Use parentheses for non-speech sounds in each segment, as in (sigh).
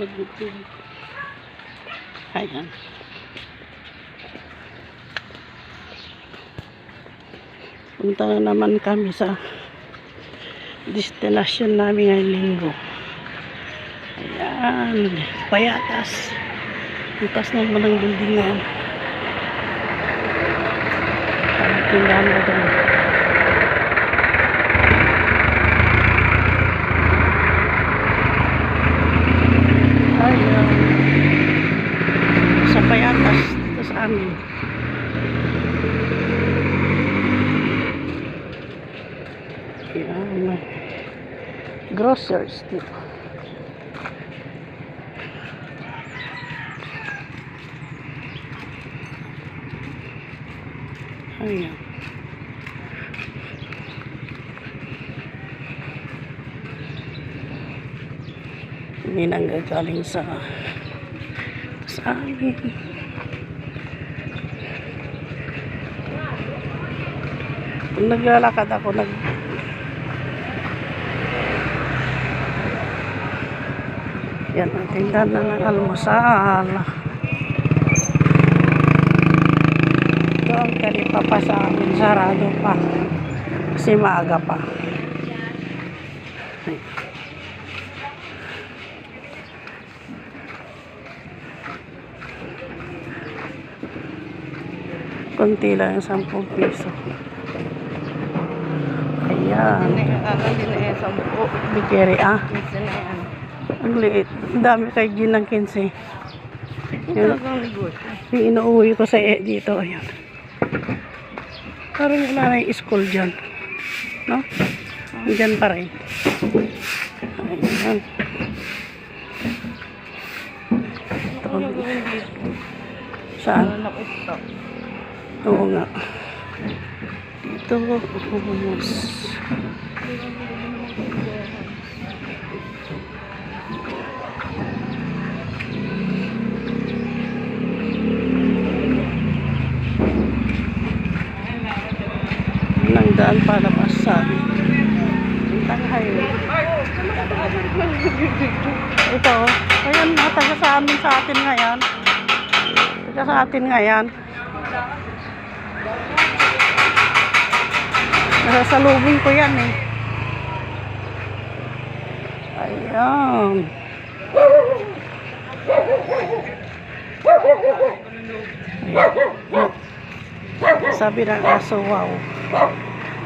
Nag-YouTube. Ayan. Punta na naman kami sa destination namin ngayong linggo. Ayan. Payatas. Itas naman ng building na yan. Ang tindahan na doon. Ayan. Sa payatas dito sa amin. Ayan. Grocers dito. Ayan. Hindi nang gagaling sa sa amin. Naglalakad ako, nag Yan ang tindahan na ng almusal. Ito ang talipa pa sa amin. Sarado pa. Kasi maaga pa. Kunti lang yung 10 piso. Ayan. Yan, sampu. Bikeri ah. Ang liit. Ang dami kay Gin ng 15. Ito Yun. talagang negosyo. Yung inuuwi ko sa e dito. Ayan. Parang wala na yung school dyan. No? Diyan pa rin. Ayan. Ito. Saan? Oo nga. Dito. Hummus. Nang daan palabas sa amin. Ang highway. Ito. Ayan, nataga sa amin sa atin ngayon. Taga sa atin ngayon. Nasasalubing ko yan eh. Ayan. Sabi ng aso, wow.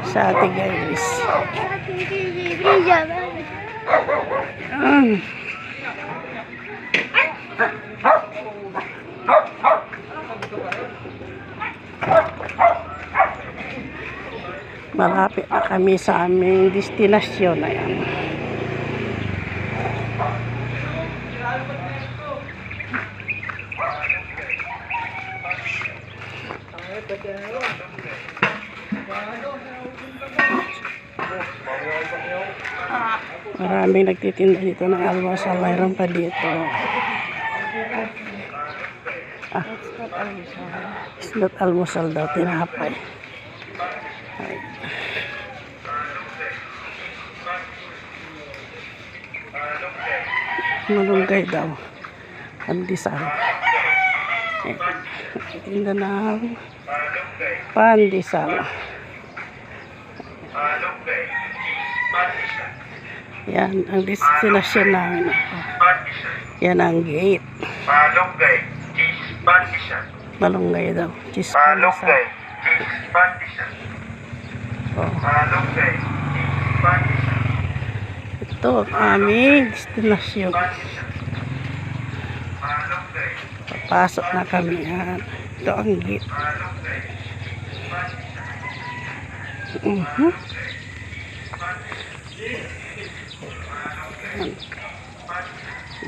Sa ating Iris. Ayan. Malapit na kami sa aming destinasyon. Ayan. Maraming nagtitinda dito ng almusal. Mayroon pa dito. Ah, It's not almusal daw. Tinapay. Ay. Malunggay daw. Pandesal. Tinda ng pandesal. Yan ang destinasyon namin. Yan ang gate. Malunggay, cheese pandesal. Malunggay daw. Cheese pandesal. Malunggay, cheese pandesal. Oh. Malunggay, cheese pandesal. Ito ang aming. Malunggay, Papasok na kami. Yan. Ito ang gate. Mhm.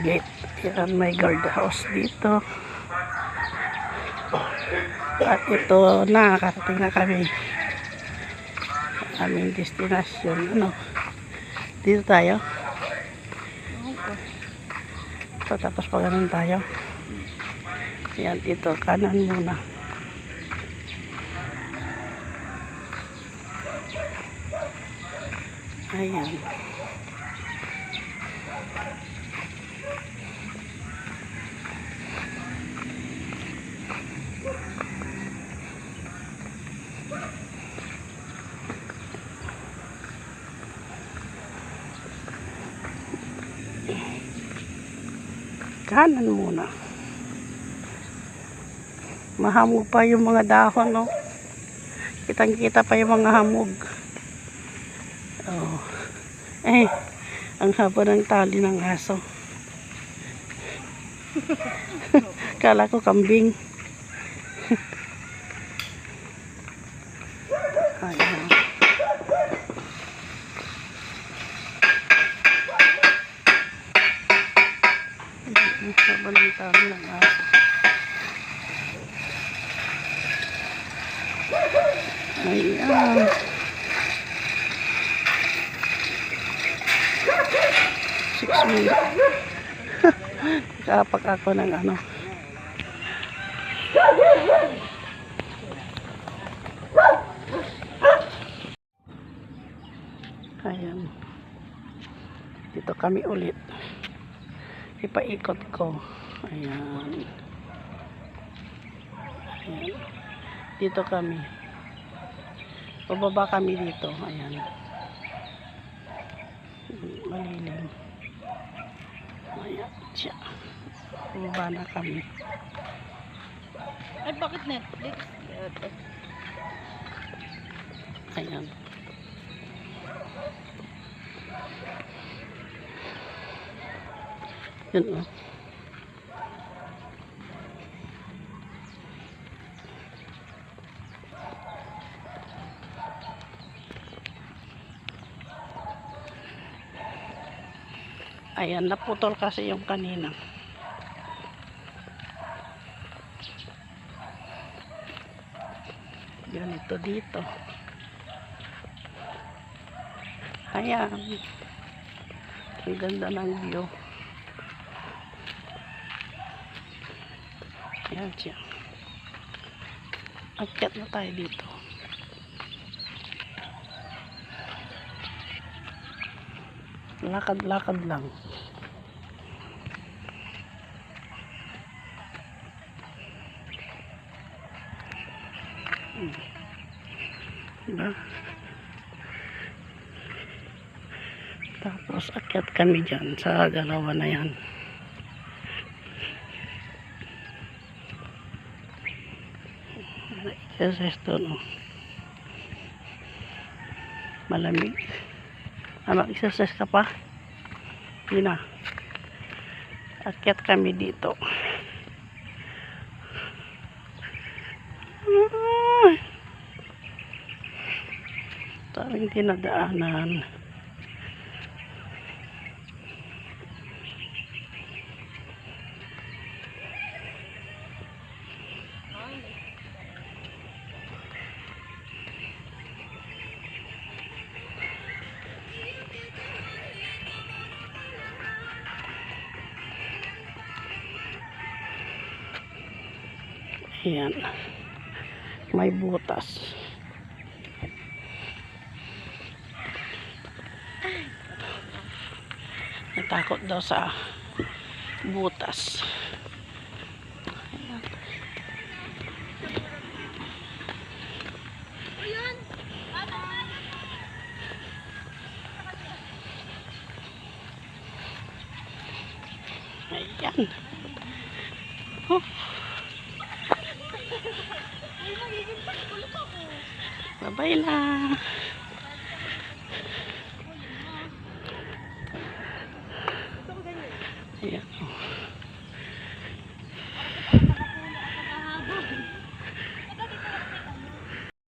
Gate. Yan may guardhouse dito. At ito, nakakarating na kami. Aming destinasyon. Ano? Dito tayo. So, tapos pa ganun tayo. Yan, dito. Kanan muna. Ayan. Kanan muna. Mahamog pa yung mga dahon, no? Kitang-kita pa yung mga hamog. Eh, ang haba ng tali ng aso. (laughs) Kala ko kambing. (laughs) Ayan. Ang haba ng tali ng. Ayan. Kapak ako ng ano. Ayan. Dito kami ulit. Ipaikot ko. Ayan. Ayan. Dito kami. Bababa kami dito. Ayan. Malilim. Ayan. Siya. Bababa na kami. Ay, bakit Netflix? Ayan. Yun o. Ayan, naputol kasi yung kanina. Ganito dito. Ayan. Ang ganda ng view. Ayan siya. Akyat na tayo dito. Lakad-lakad lang. Hmm. Diba? Tapos akyat kami dyan sa dalawa na yan. Exercise doon oh. Malamig. Ano, exercise ka pa? Hindi na. Akyat kami dito. Ay. Taring dinadaanan. Ayan. May butas. Natakot daw sa butas. Ayan. Ayan. Oh. Bye-bye na.